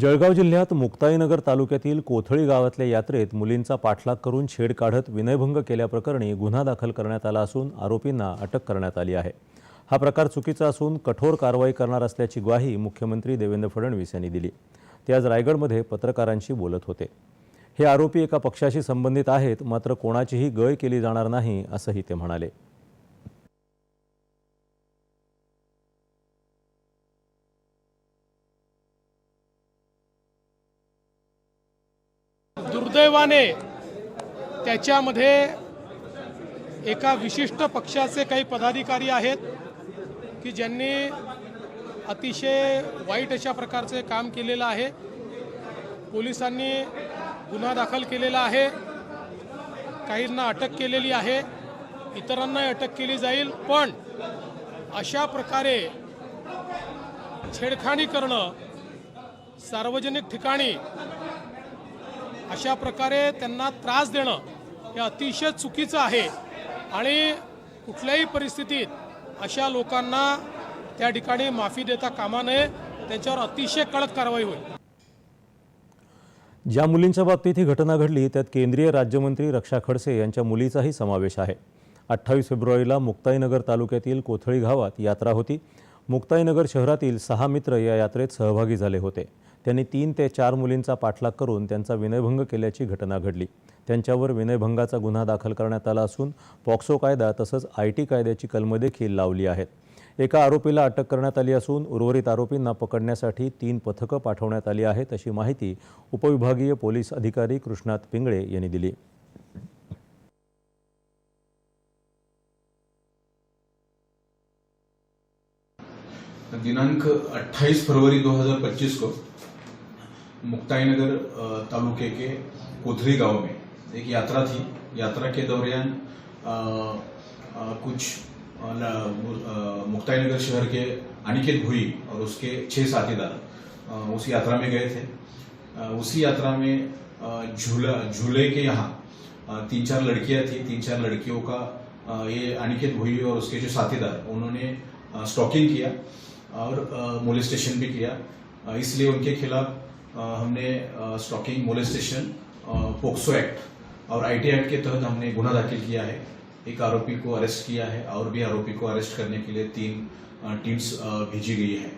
जळगाव जिल्ह्यात मुक्ताईनगर तालुक्यातील कोथळी गावातल्या यात्रेत मुलींचा पाठलाग करून छेड काढत विनयभंग केल्याप्रकरणी गुन्हा दाखल करण्यात आला असून आरोपींना अटक करण्यात आली आहे. हा प्रकार चुकीचा असून कठोर कारवाई करणार असल्याची ग्वाही मुख्यमंत्री देवेंद्र फडणवीस यांनी दिली. ते आज रायगडमध्ये पत्रकारांशी बोलत होते. हे आरोपी एका पक्षाशी संबंधित आहेत मात्र कोणाचीही गय केली जाणार नाही असंही ते म्हणाले. दुर्दैवाने त्याच्यामध्ये एका विशिष्ट पक्षाचे काही पदाधिकारी आहेत की ज्यांनी अतिशय वाईट अशा प्रकारचे काम केलेलं आहे. पोलिसांनी गुन्हा दाखल केलेला आहे. काहींना अटक केलेली आहे. इतरांनाही अटक केली जाईल. पण अशा प्रकारे छेडखाणी करणं सार्वजनिक ठिकाणी अशा प्रकारे त्यांना त्रास देणं हे अतिशय चुकीचं आहे. आणि कुठल्याही परिस्थितीत अशा लोकांना त्या ठिकाणी माफी देता कामा नये. त्यांच्यावर अतिशय कडक कारवाई होईल. ज्या मुलींच्या बाबतीत ही घटना घडली त्यात केंद्रीय राज्यमंत्री रक्षा खडसे यांच्या मुलीचाही समावेश आहे. अठ्ठावीस फेब्रुवारीला मुक्ताईनगर तालुक्यातील कोथळी गावात यात्रा होती. मुक्ताईनगर शहरातील सहा मित्र या यात्रेत सहभागी झाले होते. त्यांनी तीन ते चार मुलींचा पाठलाग करून त्यांचा विनयभंग केल्याची घटना घडली. त्यांच्यावर विनयभंगाचा गुन्हा दाखल करण्यात आला असून पॉक्सो कायदा तसंच आय टी कायद्याची कलमं देखील लावली आहेत. एका आरोपीला अटक करण्यात आली असून उर्वरित आरोपींना पकडण्यासाठी तीन पथकं पाठवण्यात आली आहेत अशी माहिती उपविभागीय पोलीस अधिकारी कृष्णात पिंगळे यांनी दिली. दिनांक 28 फरवरी 2025 को मुक्ताईनगर तालुके के कोथरी गाँव में एक यात्रा थी। यात्रा के दौरान कुछ मुक्ताईनगर शहर के अनिकेत भुई और उसके छह साथीदार उस यात्रा में गए थे। उसी यात्रा में झूला, झूले के यहाँ तीन चार लड़कियाँ थी। तीन चार लड़कियों का ये अनिकेत भुई और उसके जो साथीदार, उन्होंने स्टॉकिंग किया और मोलेस्टेशन भी किया। इसलिए उनके खिलाफ हमने स्टॉकिंग मोलेस्टेशन पोक्सो एक्ट और आईटी एक्ट के तहत हमने गुना दाखिल किया है। एक आरोपी को अरेस्ट किया है और भी आरोपी को अरेस्ट करने के लिए तीन टीम्स भेजी गई है।